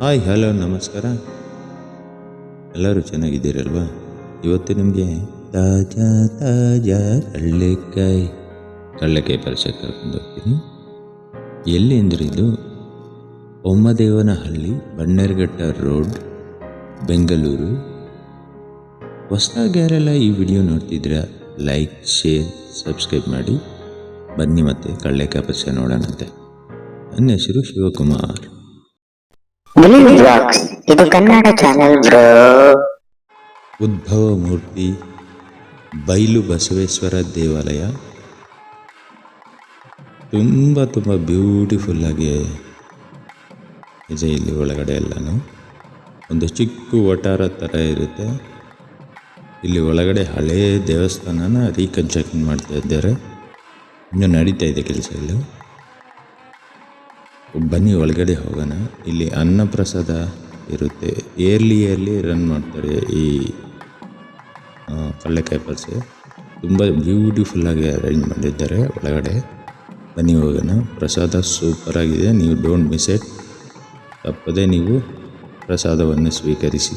Hi, hello, ನಮಸ್ಕಾರ. ಎಲ್ಲರೂ ಚೆನ್ನಾಗಿದ್ದೀರಲ್ವಾ? ಇವತ್ತು ನಿಮಗೆ ತಾಜಾ ತಾಜಾ ಕಳ್ಳೆಕಾಯಿ ಕಳ್ಳೆಕಾಯಿ ಪರಿಚಯ ಕರ್ಕೊಂಡು ಹೋಗ್ತೀನಿ. ಎಲ್ಲಿ ಅಂದ್ರೆ ಇದು ಒಮ್ಮದೇವನಹಳ್ಳಿ ಬಣ್ಣೇರ್ಘಟ್ಟ ರೋಡ್, ಬೆಂಗಳೂರು. ಹೊಸ್ದಾಗಿ ಯಾರೆಲ್ಲ ಈ ವಿಡಿಯೋ ನೋಡ್ತಿದ್ರೆ ಲೈಕ್, ಶೇರ್, ಸಬ್ಸ್ಕ್ರೈಬ್ ಮಾಡಿ. ಬನ್ನಿ ಮತ್ತೆ ಕಳ್ಳೆಕಾಯಿ ಪರಿಚಯ ನೋಡೋಣಂತೆ. ನನ್ನ ಹೆಸರು ಶಿವಕುಮಾರ್. ಇದು ಕನ್ನಡ ಚಾನೆಲ್ ಉದ್ಭವ ಮೂರ್ತಿ ಬೈಲು ಬಸವೇಶ್ವರ ದೇವಾಲಯ. ತುಂಬ ತುಂಬ ಬ್ಯೂಟಿಫುಲ್ಲಾಗಿ ಇದೆ ಇಲ್ಲಿ ಒಳಗಡೆ ಎಲ್ಲನೂ. ಒಂದು ಚಿಕ್ಕ ವಟಾರ ಥರ ಇರುತ್ತೆ. ಇಲ್ಲಿ ಒಳಗಡೆ ಹಳೆಯ ದೇವಸ್ಥಾನನ ರೀಕನ್ಸ್ಟ್ರಕ್ಷನ್ ಮಾಡ್ತಾ ಇದ್ದಾರೆ. ಇನ್ನೂ ನಡೀತಾ ಇದೆ ಕೆಲಸ ಇಲ್ಲಿ. ಬನ್ನಿ ಒಳಗಡೆ ಹೋಗೋಣ. ಇಲ್ಲಿ ಅನ್ನಪ್ರಸಾದ ಇರುತ್ತೆ. ಏರ್ಲಿ ಇಯರ್ಲಿ ರನ್ ಮಾಡ್ತಾರೆ ಈ ಕಳ್ಳೆಕಾಯಿ ಪರಿಚಯ ತುಂಬ ಬ್ಯೂಟಿಫುಲ್ಲಾಗಿ ಅರೇಂಜ್ ಮಾಡಿದ್ದಾರೆ ಒಳಗಡೆ. ಬನ್ನಿ ಹೋಗೋಣ. ಪ್ರಸಾದ ಸೂಪರಾಗಿದೆ ನೀವು ಡೋಂಟ್ ಮಿಸ್ ಇಟ್ ತಪ್ಪದೆ ನೀವು ಪ್ರಸಾದವನ್ನು ಸ್ವೀಕರಿಸಿ.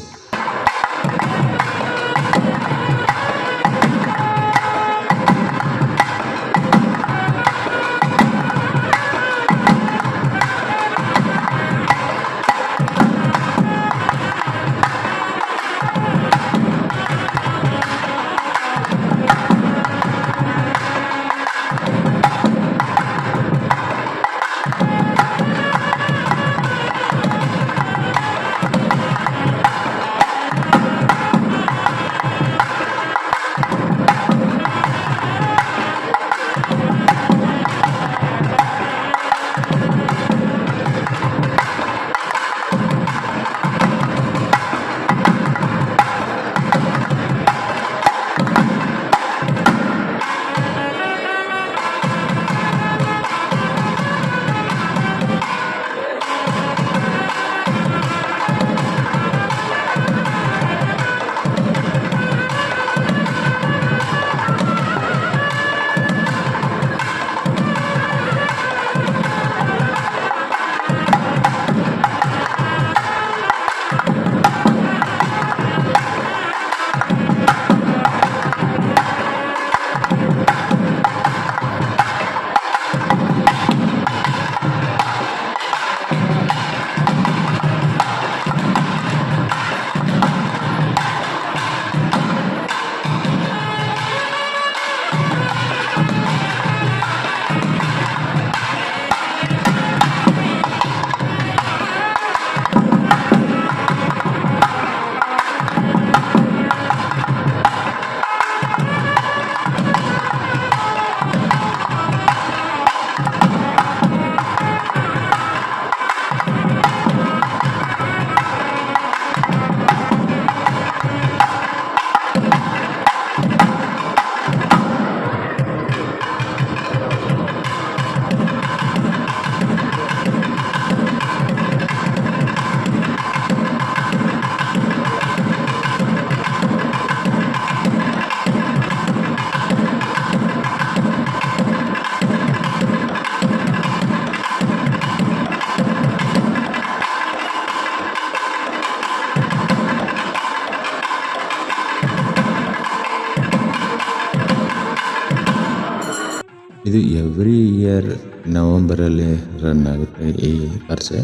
ಇದು ಎವ್ರಿ ಇಯರ್ ನವಂಬರಲ್ಲಿ ರನ್ ಆಗುತ್ತೆ ಈ ಪರ್ಸೆ.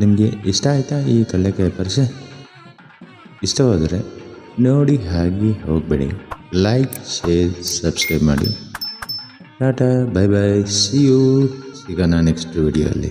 ನಿಮಗೆ ಇಷ್ಟ ಆಯಿತಾ ಈ ಕಡಲೆಕಾಯಿ ಪರ್ಸೆ? ಇಷ್ಟವಾದರೆ ನೋಡಿ ಹಾಗೆ ಹೋಗಬೇಡಿ. ಲೈಕ್ ಶೇರ್ ಸಬ್ಸ್ಕ್ರೈಬ್ ಮಾಡಿ. Tata bye bye see you ಸಿಗೋಣ ನೆಕ್ಸ್ಟ್ ವಿಡಿಯೋಲ್ಲಿ